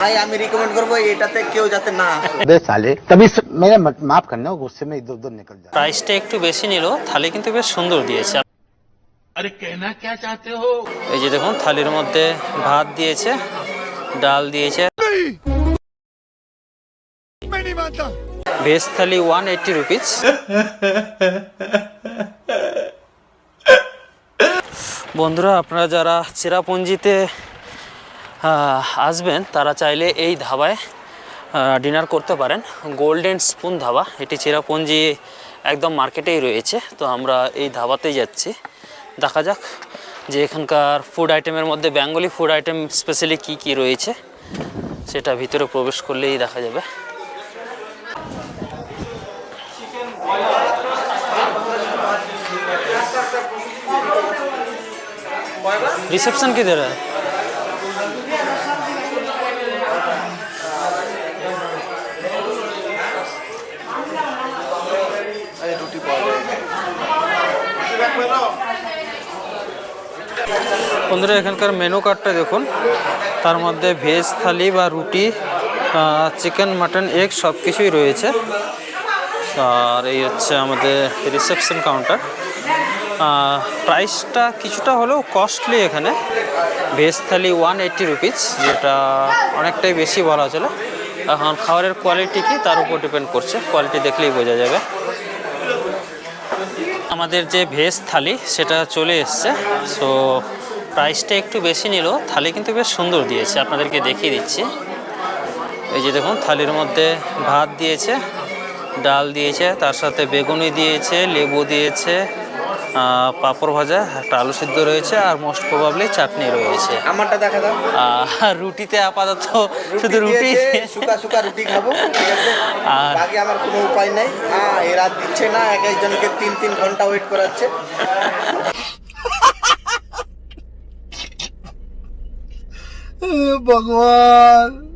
ভাই আমি রিকমেন্ড করব এটাতে কেউ যাতে না আসে। সালে তবে মেরে মাফ করনা গুসসে মে ইদর উদর নিকল যায়। প্রাইসটা একটু বেশি নিল থালি কিন্তু বেশ সুন্দর দিয়েছে। আরে কেনা কে চাতে হো? এই যে দেখুন থালির মধ্যে ভাত দিয়েছে ডাল দিয়েছে। Veg thali one eighty rupees বন্ধুরা আপনারা যারা চেরাপুঞ্জিতে আসবেন তারা চাইলে এই ধাবায় ডিনার করতে পারেন গোল্ডেন স্পুন ধাবা এটি চেরাপুঞ্জি একদম মার্কেটেই রয়েছে তো আমরা এই ধাবাতেই যাচ্ছি দেখা যাক যে এখানকার ফুড আইটেমের মধ্যে বেঙ্গলি ফুড আইটেম স্পেশালি কি কি রয়েছে সেটা ভিতরে প্রবেশ করলেই দেখা যাবে रिसेप्शन किधर है বন্ধুরা, এখানকার মেনু কার্ডটা দেখুন। তার মধ্যে ভেজ থালি বা রুটি চিকেন মাটন এগ সব কিছুই রয়েছে। আর এই হচ্ছে আমাদের রিসেপশন কাউন্টার প্রাইসটা কিছুটা হলেও কস্টলি এখানে। Veg thali one eighty rupees যেটা অনেকটাই বেশি বলা চলে। এখন খাবারের কোয়ালিটি কি, তার উপর ডিপেন্ড করছে। কোয়ালিটি দেখলেই বোঝা যাবে। আমাদের যে ভেজ থালি, সেটা চলে এসছে। সো প্রাইসটা একটু বেশি নিল থালি কিন্তু বেশ সুন্দর দিয়েছে আপনাদেরকে দেখিয়ে দিচ্ছি। এই যে দেখুন থালির মধ্যে ভাত দিয়েছে ডাল দিয়েছে তার সাথে বেগুনি দিয়েছে লেবু দিয়েছে পাঁপড় ভাজা একটা আলু সিদ্ধ রয়েছে আর মোস্ট প্রবাবলি চাটনি রয়েছে। আমারটা দেখা দাও। আর রুটিতে আপাতত শুধু রুটি। শুকা শুকা রুটি খাব আর- বাকি আমার কোনো উপায় নাই। হ্যাঁ এরা দিচ্ছে না এক একজনকে তিন তিন ঘণ্টা ওয়েট করাচ্ছে। भगवान।